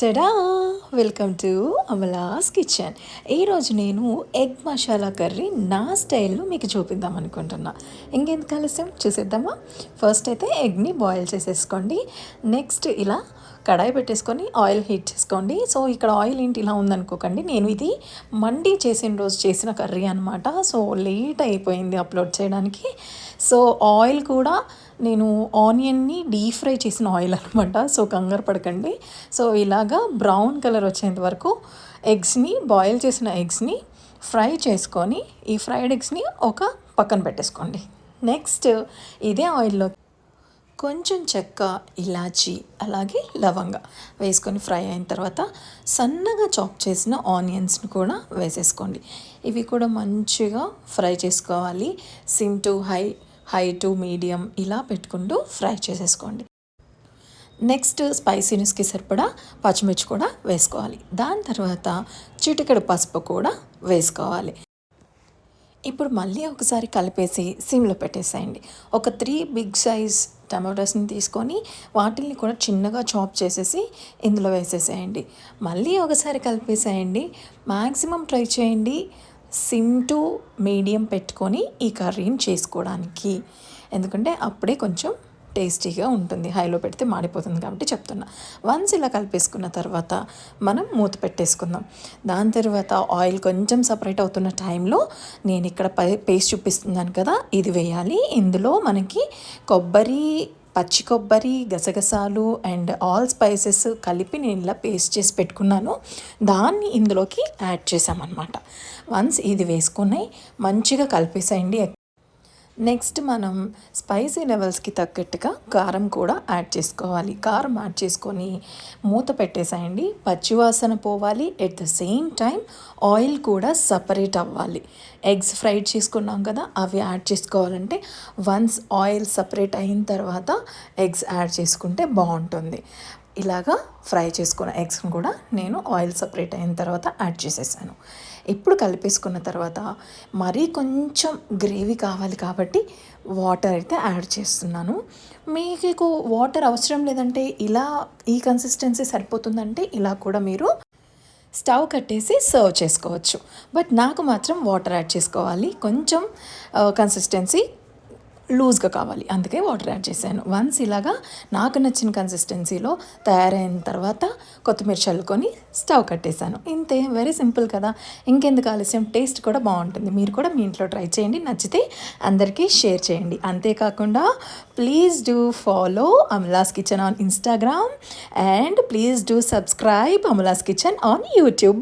చడా welcome to Amala's kitchen ఈరోజు నేను egg masala curry నా స్టైల్లో మీకు చూపిద్దాం అనుకుంటున్నా. ఇంకెందుకు ఆలస్యం? చూసేద్దామా? ఫస్ట్ అయితే ఎగ్ని బాయిల్ చేసేసుకోండి. నెక్స్ట్ ఇలా కడాయి పెట్టేసుకొని ఆయిల్ హీట్ చేసుకోండి. సో ఇక్కడ ఆయిల్ ఏంటి? ఇలా ఉందనుకోకండి. నేను ఇది మండీ చేసిన రోజు చేసిన కర్రీ అనమాట సో లేట్ అయిపోయింది అప్లోడ్ చేయడానికి. సో ఆయిల్ కూడా నేను ఆనియన్ని డీప్ ఫ్రై చేసిన ఆయిల్ అనమాట సో కంగారు పడకండి. సో ఇలాగా బ్రౌన్ కలర్ వచ్చేంత వరకు ఎగ్స్ని బాయిల్ చేసిన ఎగ్స్ని ఫ్రై చేసుకొని ఈ ఫ్రైడ్ ఎగ్స్ని ఒక పక్కన పెట్టేసుకోండి. నెక్స్ట్ ఇదే ఆయిల్లో కొంచెం చెక్క ఇలాచి అలాగే లవంగ వేసుకొని ఫ్రై అయిన తర్వాత సన్నగా చాప్ చేసిన ఆనియన్స్ని కూడా వేసేసుకోండి. ఇవి కూడా మంచిగా ఫ్రై చేసుకోవాలి. Sim to high high to medium ఇలా పెట్టుకుంటూ ఫ్రై చేసేసుకోండి. నెక్స్ట్ స్పైసీనెస్కి సరిపడా పచ్చిమిర్చి కూడా వేసుకోవాలి. దాని తర్వాత చిటికెడు పసుపు కూడా వేసుకోవాలి. ఇప్పుడు మళ్ళీ ఒకసారి కలిపేసి సిమ్లో పెట్టేసేయండి. ఒక త్రీ బిగ్ సైజ్ టమాటోస్ని తీసుకొని వాటిని కూడా చిన్నగా చాప్ చేసేసి ఇందులో వేసేసేయండి. మళ్ళీ ఒకసారి కలిపేసేయండి. మ్యాక్సిమం ట్రై చేయండి. సిమ్ టు మీడియం పెట్టుకొని ఈ కర్రీని చేసుకోవడానికి. ఎందుకంటే అప్పుడే కొంచెం టేస్టీగా ఉంటుంది. హైలో పెడితే మాడిపోతుంది కాబట్టి చెప్తున్నా. వన్స్ ఇలా కలిపేసుకున్న తర్వాత మనం మూత పెట్టేసుకుందాం. దాని తర్వాత ఆయిల్ కొంచెం సపరేట్ అవుతున్న టైంలో నేను ఇక్కడ పేస్ట్ చూపిస్తున్నాను కదా ఇది వేయాలి. ఇందులో మనకి కొబ్బరి పచ్చి కొబ్బరి గసగసాలు అండ్ ఆల్ స్పైసెస్ కలిపి నేను ఇలా పేస్ట్ చేసి పెట్టుకున్నాను. దాన్ని ఇందులోకి యాడ్ చేసామన్నమాట వన్స్ ఇది వేసుకుని మంచిగా కలిపేసేయండి. నెక్స్ట్ మనం స్పైసీ లెవెల్స్కి తగ్గట్టుగా కారం కూడా యాడ్ చేసుకోవాలి. కారం యాడ్ చేసుకొని మూత పెట్టేసేయండి. పచ్చివాసన పోవాలి. At the same time oil కూడా సపరేట్ అవ్వాలి. ఎగ్స్ ఫ్రైడ్ చేసుకున్నాం కదా అవి యాడ్ చేసుకోవాలంటే వన్స్ ఆయిల్ సపరేట్ అయిన తర్వాత ఎగ్స్ యాడ్ చేసుకుంటే బాగుంటుంది. ఇలాగా ఫ్రై చేసుకున్న ఎగ్స్ని కూడా నేను ఆయిల్ సపరేట్ అయిన తర్వాత యాడ్ చేసేసాను. ఇప్పుడు కలిపేసుకున్న తర్వాత మరీ కొంచెం గ్రేవీ కావాలి కాబట్టి వాటర్ అయితే యాడ్ చేస్తున్నాను. మీకు వాటర్ అవసరం లేదంటే ఇలా ఈ కన్సిస్టెన్సీ సరిపోతుందంటే ఇలా కూడా మీరు స్టవ్ కట్టేసి సర్వ్ చేసుకోవచ్చు. బట్ నాకు మాత్రం వాటర్ యాడ్ చేసుకోవాలి. కొంచెం కన్సిస్టెన్సీ లూజ్గా కావాలి. అందుకే వాటర్ యాడ్ చేశాను. వన్స్ ఇలాగా నాకు నచ్చిన కన్సిస్టెన్సీలో తయారైన తర్వాత కొత్తిమీర చల్లుకొని స్టవ్ కట్టేశాను. ఇంతే వెరీ సింపుల్ కదా. ఇంకెందుకు ఆలస్యం? టేస్ట్ కూడా బాగుంటుంది. మీరు కూడా మీ ఇంట్లో ట్రై చేయండి. నచ్చితే అందరికీ షేర్ చేయండి. అంతేకాకుండా please do follow Amala's kitchen on Instagram and please do subscribe Amala's kitchen on YouTube